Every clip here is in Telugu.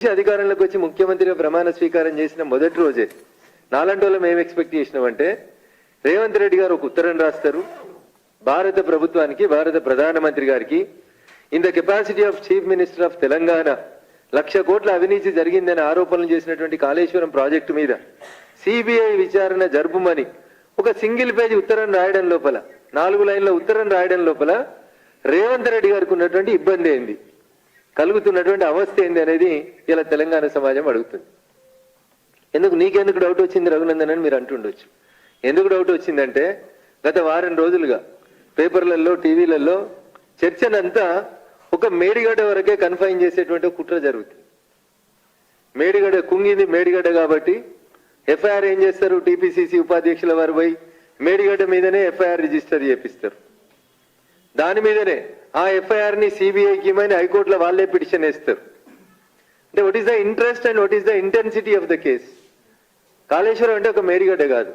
అధికారంలోకి వచ్చి ముఖ్యమంత్రిగా ప్రమాణ స్వీకారం చేసిన మొదటి రోజే నాలంటి వాళ్ళం ఏం ఎక్స్పెక్ట్ చేసినామంటే రేవంత్ రెడ్డి గారు ఒక ఉత్తరం రాస్తారు. భారత ప్రభుత్వానికి భారత ప్రధానమంత్రి గారికి in the capacity of chief minister of Telangana lakh కోట్ల అవినీతి జరిగిందనే ఆరోపణలు చేసినటువంటి కాళేశ్వరం ప్రాజెక్టు మీద సిబిఐ విచారణ జరుపుమని ఒక సింగిల్ పేజీ ఉత్తరం రాయడం లోపల నాలుగు లైన్ల ఉత్తరం రాయడం లోపల రేవంత్ రెడ్డి గారికి ఉన్నటువంటి ఇబ్బంది అయింది కలుగుతున్నటువంటి అవస్థ ఏంది అనేది ఇలా తెలంగాణ సమాజం అడుగుతుంది. ఎందుకు నీకెందుకు డౌట్ వచ్చింది రఘునందన్ అని మీరు అంటుండొచ్చు. ఎందుకు డౌట్ వచ్చిందంటే గత వారం రోజులుగా పేపర్లలో టీవీలలో చర్చనంతా ఒక మేడిగడ్డ వరకే కన్ఫైన్ చేసేటువంటి కుట్ర జరుగుతుంది. మేడిగడ్డ కుంగింది మేడిగడ్డ కాబట్టి ఎఫ్ఐఆర్ ఏం చేస్తారు? టీపీసీసీ ఉపాధ్యక్షుల వారు పోయి మేడిగడ్డ మీదనే ఎఫ్ఐఆర్ రిజిస్టర్ చేపిస్తారు. దాని మీదనే ఆ ఎఫ్ఐఆర్ని సిబిఐకి ఇమ్మని హైకోర్టులో వాళ్ళే పిటిషన్ వేస్తారు. అంటే what is the interest and what is the intensity of the case Kaleshwaram అంటే ఒక మేడిగడ్డ కాదు.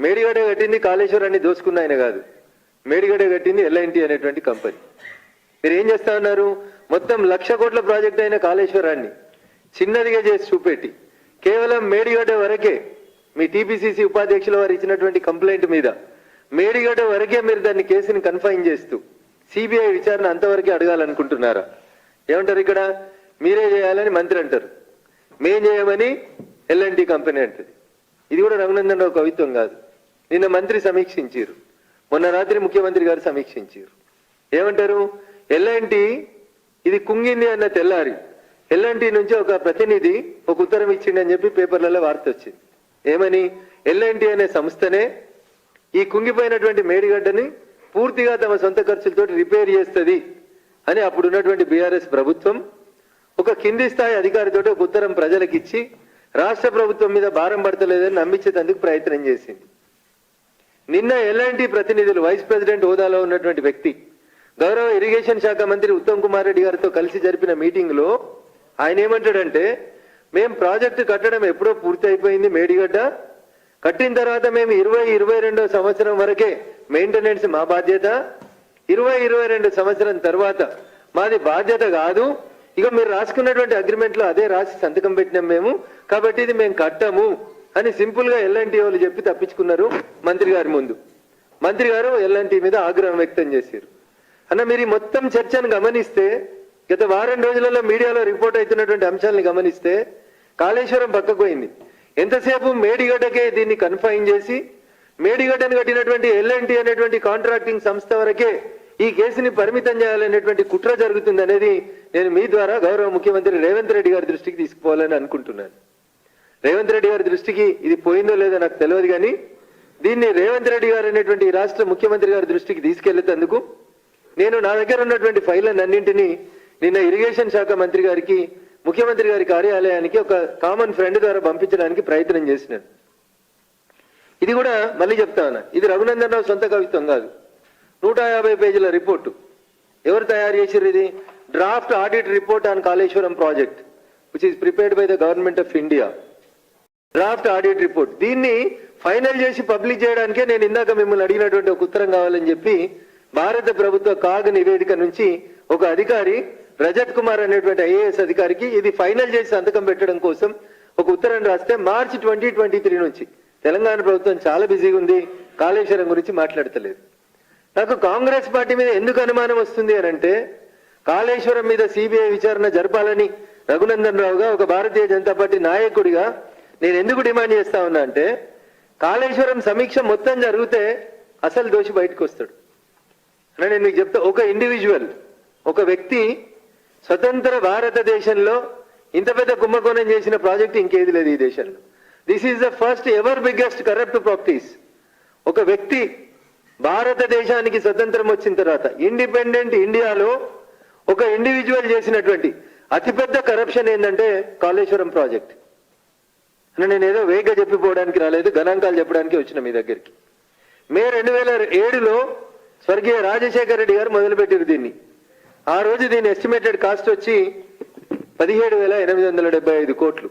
మేడిగడ్డ కట్టింది కాళేశ్వరాన్ని దోసుకున్న ఆయన కాదు. మేడిగడ్డ కట్టింది ఎల్ఐన్టి అనేటువంటి కంపెనీ. మీరు ఏం చేస్తా ఉన్నారు? మొత్తం లక్ష కోట్ల ప్రాజెక్ట్ అయిన కాళేశ్వరాన్ని చిన్నదిగా చేసి చూపెట్టి కేవలం మేడిగడ్డ వరకే మీ టీపీసీసీ ఉపాధ్యక్షుల వారు ఇచ్చినటువంటి కంప్లైంట్ మీద మేడిగడ్డ వరకే మీరు దాన్ని కేసుని కన్ఫైన్ చేస్తూ సిబిఐ విచారణ అంతవరకే అడగాలనుకుంటున్నారా? ఏమంటారు ఇక్కడ? మీరే చేయాలని మంత్రి అంటారు. మేం చేయమని ఎల్ఎన్టీ కంపెనీ అంటది. ఇది కూడా రఘునందన్ రావు కవిత్వం కాదు. నిన్న మంత్రి సమీక్షించారు. మొన్న రాత్రి ముఖ్యమంత్రి గారు సమీక్షించారు. ఏమంటారు? ఎల్ఎన్టీ ఇది కుంగింది అన్న తెల్లారి ఎల్ఎన్టీ నుంచి ఒక ప్రతినిధి ఒక ఉత్తరం ఇచ్చిండని చెప్పి పేపర్లలో వార్త వచ్చింది. ఏమని? ఎల్ఎన్టీ అనే సంస్థనే ఈ కుంగిపోయినటువంటి మేడిగడ్డని పూర్తిగా తమ సొంత ఖర్చులతో రిపేర్ చేస్తుంది అని అప్పుడు ఉన్నటువంటి బీఆర్ఎస్ ప్రభుత్వం ఒక కింది స్థాయి అధికారితో ఒక ఉత్తరం ప్రజలకిచ్చి రాష్ట్ర ప్రభుత్వం మీద భారం పడతలేదని నమ్మించేందుకు ప్రయత్నం చేసింది. నిన్న ఎలాంటి ప్రతినిధులు వైస్ ప్రెసిడెంట్ హోదాలో ఉన్నటువంటి వ్యక్తి గౌరవ ఇరిగేషన్ శాఖ మంత్రి ఉత్తమ్ కుమార్ రెడ్డి గారితో కలిసి జరిపిన మీటింగ్లో ఆయన ఏమంటాడంటే మేం ప్రాజెక్టు కట్టడం ఎప్పుడో పూర్తి అయిపోయింది మేడిగడ్డ కట్టిన తర్వాత మేము ఇరవై ఇరవై రెండో సంవత్సరం వరకే మెయింటెనెన్స్ మా బాధ్యత. ఇరవై ఇరవై రెండు సంవత్సరం తర్వాత మాది బాధ్యత కాదు. ఇక మీరు రాసుకున్నటువంటి అగ్రిమెంట్లో అదే రాసి సంతకం పెట్టినాం మేము. కాబట్టి ఇది మేము కట్టము అని సింపుల్గా ఎల్ఎన్టీ వాళ్ళు చెప్పి తప్పించుకున్నారు మంత్రి గారి ముందు. మంత్రి గారు ఎల్ఎన్టీ మీద ఆగ్రహం వ్యక్తం చేశారు. అన్న మీరు మొత్తం చర్చను గమనిస్తే గత వారం రోజులలో మీడియాలో రిపోర్ట్ అవుతున్నటువంటి అంశాలను గమనిస్తే కాళేశ్వరం పక్కకు పోయింది. ఎంతసేపు మేడిగడ్డకే దీన్ని కన్ఫైన్ చేసి మేడిగడ్డను కట్టినటువంటి ఎల్ఎన్టీ అనేటువంటి కాంట్రాక్టింగ్ సంస్థ వరకే ఈ కేసుని పరిమితం చేయాలనేటువంటి కుట్ర జరుగుతుంది అనేది నేను మీ ద్వారా గౌరవ ముఖ్యమంత్రి రేవంత్ రెడ్డి గారి దృష్టికి తీసుకుపోవాలని అనుకుంటున్నాను. రేవంత్ రెడ్డి గారి దృష్టికి ఇది పోయిందో లేదో నాకు తెలియదు కానీ దీన్ని రేవంత్ రెడ్డి గారు అనేటువంటి రాష్ట్ర ముఖ్యమంత్రి గారి దృష్టికి తీసుకెళ్ళేందుకు నేను నా దగ్గర ఉన్నటువంటి ఫైళ్ళన్నింటినీ నిన్న ఇరిగేషన్ శాఖ మంత్రి గారికి ముఖ్యమంత్రి గారి కార్యాలయానికి ఒక కామన్ ఫ్రెండ్ ద్వారా పంపించడానికి ప్రయత్నం చేసినాను ఇది కూడా మళ్ళీ చెప్తా ఉన్నా. ఇది రఘునందన్ రావు సొంత కవిత్వం కాదు. నూట యాభై పేజీల రిపోర్టు. ఎవరు తయారు చేసారు ఇది? Draft audit report on Kaleshwaram project which is prepared by the government of India draft audit report దీన్ని ఫైనల్ చేసి పబ్లిష్ చేయడానికే నేను ఇందాక మిమ్మల్ని అడిగినటువంటి ఒక ఉత్తరం కావాలని చెప్పి భారత ప్రభుత్వ కాగ్ నివేదిక నుంచి ఒక అధికారి రజత్ కుమార్ అనేటువంటి ఐఏఎస్ అధికారికి ఇది ఫైనల్ చేసి సంతకం పెట్టడం కోసం ఒక ఉత్తరం రాస్తే మార్చి ట్వంటీ ట్వంటీ త్రీ నుంచి. తెలంగాణ ప్రభుత్వం చాలా బిజీగా ఉంది. కాళేశ్వరం గురించి మాట్లాడతలేదు. నాకు కాంగ్రెస్ పార్టీ మీద ఎందుకు అనుమానం వస్తుంది అని అంటే కాళేశ్వరం మీద సిబిఐ విచారణ జరపాలని రఘునందన్ రావుగా ఒక భారతీయ జనతా పార్టీ నాయకుడిగా నేను ఎందుకు డిమాండ్ చేస్తా ఉన్నా అంటే కాళేశ్వరం సమీక్ష మొత్తం జరిగితే అసలు దోషి బయటకు వస్తాడు. నేను మీకు చెప్తా ఒక ఇండివిజువల్ ఒక వ్యక్తి స్వతంత్ర భారతదేశంలో ఇంత పెద్ద కుంభకోణం చేసిన ప్రాజెక్ట్ ఇంకేది లేదు ఈ దేశంలో. This is the first ever biggest corrupt practice ఒక వ్యక్తి భారతదేశానికి స్వతంత్రం వచ్చిన తర్వాత ఇండిపెండెంట్ ఇండియాలో ఒక ఇండివిజువల్ చేసినటువంటి అతిపెద్ద కరప్షన్ ఏంటంటే కాళేశ్వరం ప్రాజెక్ట్. అని నేను ఏదో వేగ చెప్పిపోవడానికి రాలేదు గణాంకాలు చెప్పడానికి వచ్చిన మీ దగ్గరికి. మే రెండు వేల ఏడులో స్వర్గీయ రాజశేఖర రెడ్డి గారు మొదలుపెట్టారు దీన్ని. ఆ రోజు దీని ఎస్టిమేటెడ్ కాస్ట్ వచ్చి పదిహేడు వేల ఎనిమిది వందల డెబ్బై ఐదు కోట్లు.